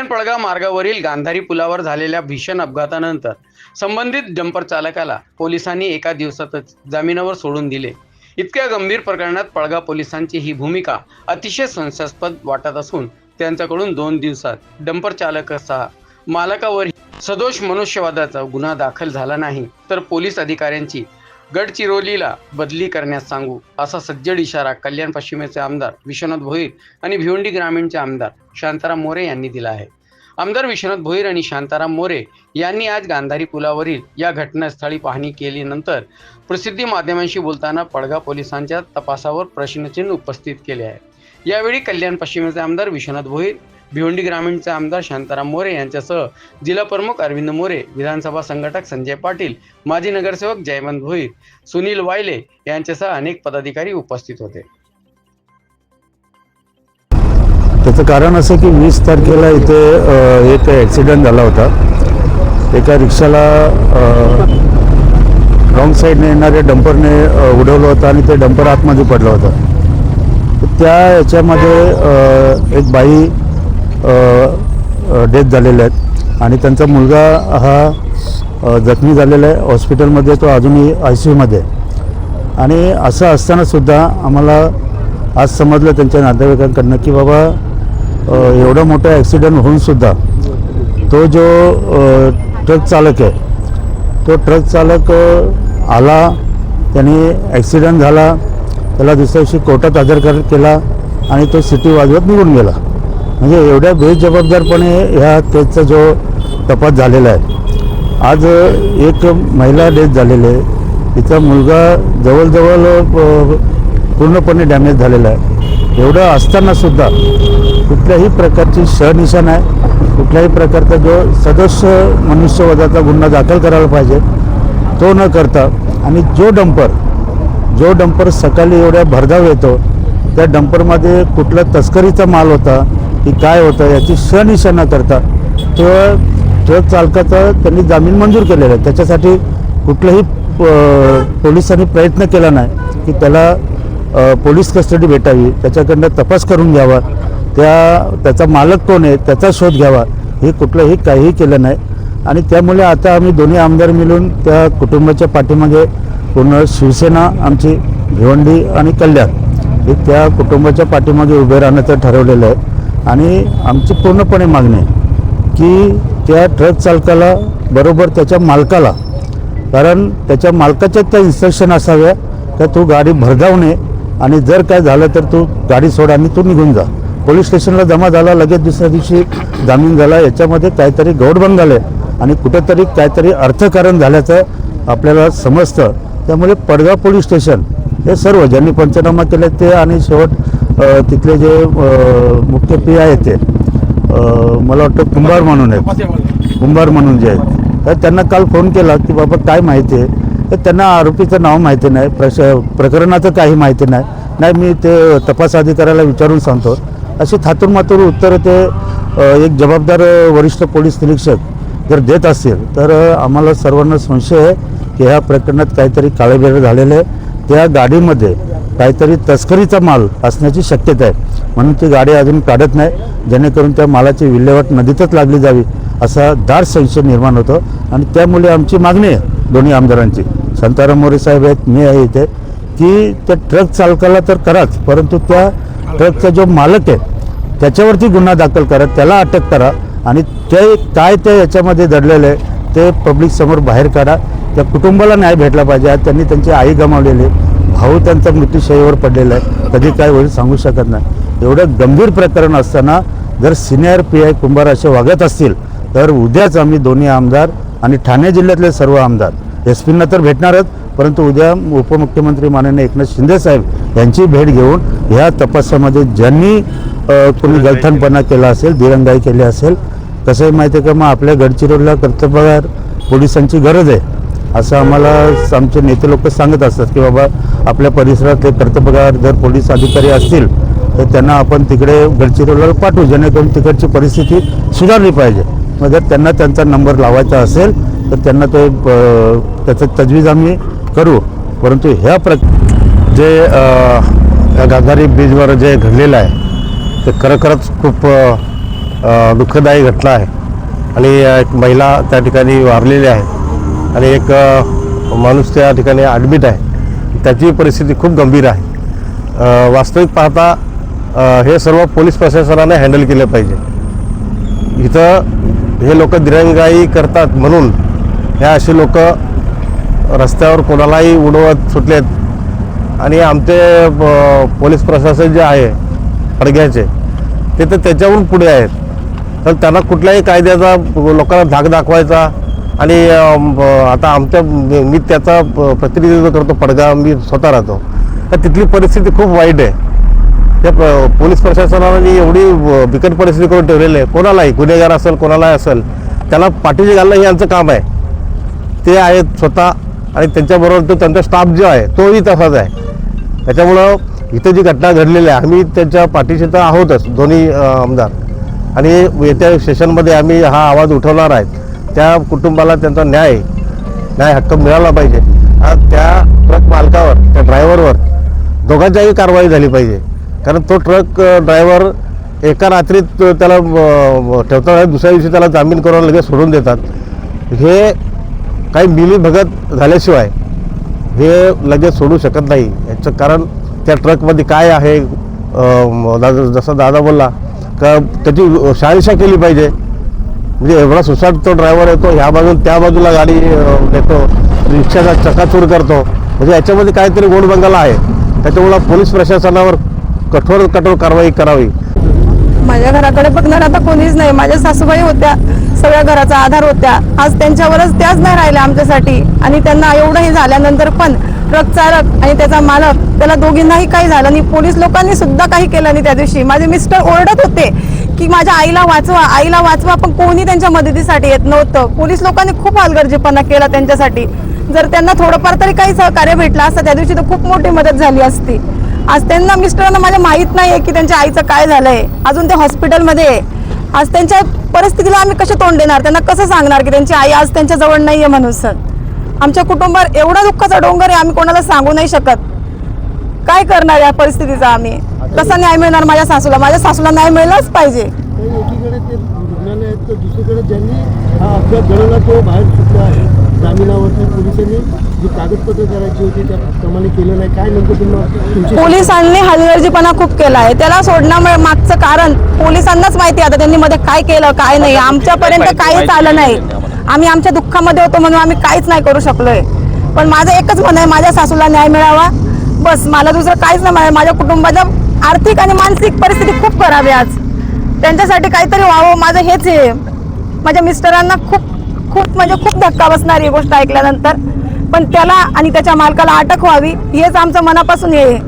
कल्याण पळगाव मार्गावरील गांधारी पुलावर झालेल्या भीषण अपघातानंतर संबंधित डंपर चालकाला पोलिसांनी एका दिवसातच जामिनावर सोडून दिले. इतक्या गंभीर प्रकरणात पळगा पोलिसांची ही भूमिका अतिशय संशयास्पद वाटत असून त्यांच्याकडून दोन दिवसात डंपर चालकाचा मालकावर सदोष मनुष्यवादाचा गुन्हा दाखल झाला नाही तर पोलीस अधिकाऱ्यांची गडचिरोलीला बदली करण्यास सांगू असा सज्जड इशारा कल्याण पश्चिमेचे आमदार विश्वनाथ भोईर आणि भिवंडी ग्रामीणचे आमदार शांताराम मोरे यांनी दिला आहे. आमदार विश्वनाथ भोईर आणि शांताराम मोरे यांनी आज गांधारी पुलावरील या घटनास्थळी पाहणी केल्यानंतर प्रसिद्धी माध्यमांशी बोलताना पडगाव पोलिसांच्या तपासावर प्रश्नचिन्ह उपस्थित केले आहे. यावेळी कल्याण पश्चिमेचे आमदार विश्वनाथ भोईर भिवंडी ग्रामीणचे आमदार शांताराम मोरे यांच्यासह जिल्हा प्रमुख अरविंद मोरे विधानसभा संघटक संजय पाटील माजी नगरसेवक जयवंत भोईर सुनील वायले यांच्यासह अनेक पदाधिकारी उपस्थित होते. त्याचं कारण असं की वीस तारखेला इथे एक ॲक्सिडेंट झाला होता. एका रिक्षाला रॉंग साईडने येणाऱ्या डंपरने उडवलं होतं आणि ते डंपर आतमध्ये पडलं होतं. त्या याच्यामध्ये एक बाई डेथ झालेल्या आहेत. आणि त्यांचा मुलगा हा जखमी झालेला आहे. हॉस्पिटलमध्ये तो अजूनही आय सी यूमध्ये आहे. आणि असं असतानासुद्धा आम्हाला आज समजलं त्यांच्या नातेवाईकांकडनं की बाबा एवढा मोठा ॲक्सिडेंट होऊनसुद्धा तो जो ट्रक चालक आहे तो ट्रक चालक आला त्याने ॲक्सिडेंट झाला त्याला दुसऱ्या दिवशी कोर्टात हजर कर केला आणि तो सिटी वाजवत निघून गेला. म्हणजे एवढ्या बेजबाबदारपणे ह्या केसचा जो तपास झालेला आहे. आज एक महिला डेथ झालेली आहे. तिचा मुलगा जवळजवळ पूर्णपणे डॅमेज झालेला आहे. एवढं असतानासुद्धा कुठल्याही प्रकारची शहनिशा आहे. कुठल्याही प्रकारचा जो सदस्य मनुष्यवधाचा गुन्हा दाखल करायला पाहिजे तो न करता आणि जो डंपर जो डंपर सकाळी एवढ्या भरधाव येतो त्या डंपरमध्ये कुठला तस्करीचा माल होता की काय होतं याची शहनिशा न करता तो ट्रक चालकाचा त्यांनी जामीन मंजूर केलेला आहे. त्याच्यासाठी कुठलंही प- पोलिसांनी प्रयत्न केला नाही की त्याला पोलीस कस्टडी भेटावी. त्याच्याकडनं तपास करून घ्यावा. त्या त्याचा मालक कोण आहे त्याचा शोध घ्यावा. हे कुठलंही काहीही केलं नाही. आणि त्यामुळे आता आम्ही दोन्ही आमदार मिळून त्या कुटुंबाच्या पाठीमागे पूर्ण शिवसेना आमची भिवंडी आणि कल्याण हे त्या कुटुंबाच्या पाठीमागे उभे राहण्याचं ठरवलेलं आहे. आणि आमची पूर्णपणे मागणी आहे की त्या ट्रक चालकाला बरोबर त्याच्या मालकाला कारण त्याच्या मालकाच्या त्या इन्स्ट्रक्शन असाव्या तर तू गाडी भरधावणे आणि जर काय झालं तर तू गाडी सोड आणि तू निघून जा. पोलीस स्टेशनला जमा झाला लगेच दुसऱ्या दिवशी जामीन झाला. याच्यामध्ये काहीतरी गौडबंद झालं आणि कुठेतरी काहीतरी अर्थकारण झाल्याचं आपल्याला समजतं. त्यामुळे पडगाव पोलीस स्टेशन हे सर्व ज्यांनी पंचनामा केले ते आणि शेवट तिथले जे मुख्य पी आहेत ते मला वाटतं कुंभार म्हणून आहेत. कुंभार म्हणून जे आहेत. तर त्यांना काल फोन केला की बाबा काय माहिती आहे? तर त्यांना आरोपीचं नाव माहिती नाही प्रश प्रकरणाचं काही माहिती नाही. नाही मी ते तपास अधिकाऱ्याला विचारून सांगतो. अशी थातूर मातूर उत्तर ते एक जबाबदार वरिष्ठ पोलीस निरीक्षक जर देत असतील तर आम्हाला सर्वांना संशय आहे की ह्या प्रकरणात काहीतरी काळेबेर झालेलं आहे. त्या गाडीमध्ये काहीतरी तस्करीचा माल असण्याची शक्यता आहे. म्हणून ती गाडी अजून काढत नाही. जेणेकरून त्या मालाची विल्हेवाट नदीतच लागली जावी असा दाट संशय निर्माण होतो. आणि त्यामुळे आमची मागणी आहे दोन्ही आमदारांची. संताराम मोरे साहेब आहेत मी आहे इथे. की त्या ट्रक चालकाला तर कराच परंतु त्या ट्रकचा जो मालक आहे त्याच्यावरती गुन्हा दाखल करा त्याला अटक करा. आणि ते काय ते याच्यामध्ये दडलेलं आहे ते पब्लिक समोर बाहेर काढा. त्या कुटुंबाला न्याय भेटला पाहिजे त्यांनी त्यांची आई गमावलेली आहे. भाऊ त्यांचा मृत्यूशयीवर पडलेला आहे. कधी काय होईल सांगू शकत नाही. एवढं गंभीर प्रकरण असताना जर सिनियर पी आय कुंभार असे वागत असतील तर उद्याच आम्ही दोन्ही आमदार आणि ठाणे जिल्ह्यातले सर्व आमदार एस पींना तर भेटणारच परंतु उद्या उपमुख्यमंत्री माननीय एकनाथ शिंदे साहेब यांची भेट घेऊन ह्या तपासामध्ये ज्यांनी कोणी गलथानपणा केला. असेल दिरंगाई केली असेल कसं आहे माहिती आहे का? मग आपल्या गडचिरोलीला कर्तव्यगार पोलिसांची गरज आहे. असं आम्हाला आमचे नेते लोक सांगत असतात की बाबा आपल्या परिसरातले कर्तव्यगार जर पोलीस अधिकारी असतील तर त्यांना आपण तिकडे गडचिरोलीला पाठवू जेणेकरून तिकडची परिस्थिती सुधारली पाहिजे. मग जर त्यांना त्यांचा नंबर लावायचा असेल तर त्यांना ते त्याचं तजवीज आम्ही करू. परंतु ह्या प्र जे गांधारी ब्रिजवर जे घडलेलं आहे ते खरोखरच खूप दुःखदायी घटना आहे. आणि एक महिला त्या ठिकाणी वारलेली आहे. आणि एक माणूस त्या ठिकाणी ॲडमिट आहे. त्याची परिस्थिती खूप गंभीर आहे. वास्तविक पाहता हे सर्व पोलीस प्रशासनाने हँडल केलं पाहिजे. इथं हे लोक दिरंगाई करतात म्हणून हे असे लोक रस्त्यावर कोणालाही उडवत सुटलेत. आणि आमचे पोलीस प्रशासन जे आहे पडग्याचे ते तर त्याच्याहून पुढे आहेत. तर त्यांना कुठल्याही कायद्याचा लोकांना धाक दाखवायचा आणि आता आमच्या मी त्याचा प्रतिनिधित्व करतो पडगाव मी स्वतः राहतो. तर तिथली परिस्थिती खूप वाईट आहे. त्या प- पोलीस प्रशासनाने एवढी बिकट परिस्थिती करून ठेवलेली आहे. कोणालाही गुन्हेगार असेल कोणालाही असेल त्याला पाठीशी घालणं हे यांचं काम आहे. ते आहेत स्वतः आणि त्यांच्याबरोबर तो त्यांचा स्टाफ जो आहे तोही तसाच आहे. त्याच्यामुळं इथं जी घटना घडलेली आहे आम्ही त्यांच्या पाठीशी तर आहोतच दोन्ही आमदार. आणि येत्या सेशनमध्ये आम्ही हा आवाज उठवणार आहे त्या कुटुंबाला त्यांचा न्याय न्याय हक्क मिळाला पाहिजे. हा त्या ट्रक मालकावर त्या ड्रायव्हरवर दोघांच्याही कारवाई झाली पाहिजे. कारण तो ट्रक ड्रायव्हर एका रात्रीत त्याला ठेवताना दुसऱ्या दिवशी त्याला जामीन करून लगेच सोडून देतात. हे काही मिली भगत झाल्याशिवाय हे लगेच सोडू शकत नाही. याचं कारण त्या ट्रकमध्ये काय आहे? दादा जसा दादा बोलला का त्याची शहानिशा केली पाहिजे. म्हणजे एवढा सुसाट तो ड्रायव्हर येतो ह्या बाजून त्या बाजूला गाडी देतो नेतो रिक्षाचा चकाचूर करतो. म्हणजे याच्यामध्ये काहीतरी गोडबंगाला आहे. त्याच्यामुळं पोलीस प्रशासनावर कठोर कठोर कारवाई करावी. माझ्या घराकडे बघणार आता कोणीच नाही. माझ्या सासूबाई होत्या सगळ्या घराचा आधार होत्या. आज त्यांच्यावरच त्याच नाही राहिल्या आमच्यासाठी. आणि त्यांना एवढं हे झाल्यानंतर पण ट्रक चालक आणि त्याचा मालक त्याला दोघींनाही काही झालं आणि पोलीस लोकांनी सुद्धा काही केलं नाही त्या दिवशी. माझे मिस्टर ओरडत होते. की माझ्या आईला वाचवा आईला वाचवा पण कोणी त्यांच्या मदतीसाठी येत नव्हतं. पोलीस लोकांनी खूप हलगर्जीपणा केला त्यांच्यासाठी. जर त्यांना थोडंफार तरी काही सहकार्य भेटलं असतं त्या दिवशी तर खूप मोठी मदत झाली असती. आज त्यांना मिस्टरांना माझ्या माहीत नाही आहे की त्यांच्या आईचं काय झालंय. अजून ते हॉस्पिटलमध्ये आहे. आज त्यांच्या परिस्थितीला आम्ही कसे तोंड देणार? त्यांना कसं सांगणार की त्यांची आई आज त्यांच्या जवळ नाही आहे म्हणून सर? आमच्या कुटुंबावर एवढा दुःखाचा डोंगर आहे आम्ही कोणाला सांगू नाही शकत. काय करणार या परिस्थितीचा आम्ही? कसा न्याय मिळणार माझ्या सासूला. माझ्या सासूला न्याय मिळलाच पाहिजे. तर एकीकडे ते रुग्णालय आहेत तर दुसरीकडे ज्यांनी हा अपघात घडवला तो बाहेर सुटला आहे जामिनावरती पोलिसांनी जी कागदपत्र करायची होती त्याप्रमाणे केलं नाही. काय नेमकं तुम्हाला तुमची पोलिसांनी हलगर्जीपणा खूप केला आहे. त्याला सोडण्यामुळे मागचं कारण पोलिसांनाच माहिती आहे. आता त्यांनी मध्ये काय केलं काय नाही. आमच्यापर्यंत काहीच आलं नाही आम्ही आमच्या दुःखामध्ये होतो म्हणून आम्ही काहीच नाही करू शकलोय. पण माझं एकच म्हणणं आहे माझ्या सासूला न्याय मिळावा. बस मला दुसरं काहीच नाही माझ्या कुटुंबाच्या आर्थिक आणि मानसिक परिस्थिती खूप खराब आहे आज. त्यांच्यासाठी काहीतरी व्हावं माझं हेच आहे. माझ्या मिस्टरांना खूप खूप म्हणजे खूप धक्का बसणार ही गोष्ट ऐकल्यानंतर पण त्याला आणि त्याच्या मालकाला अटक व्हावी हेच आमचं मनापासून हे आहे.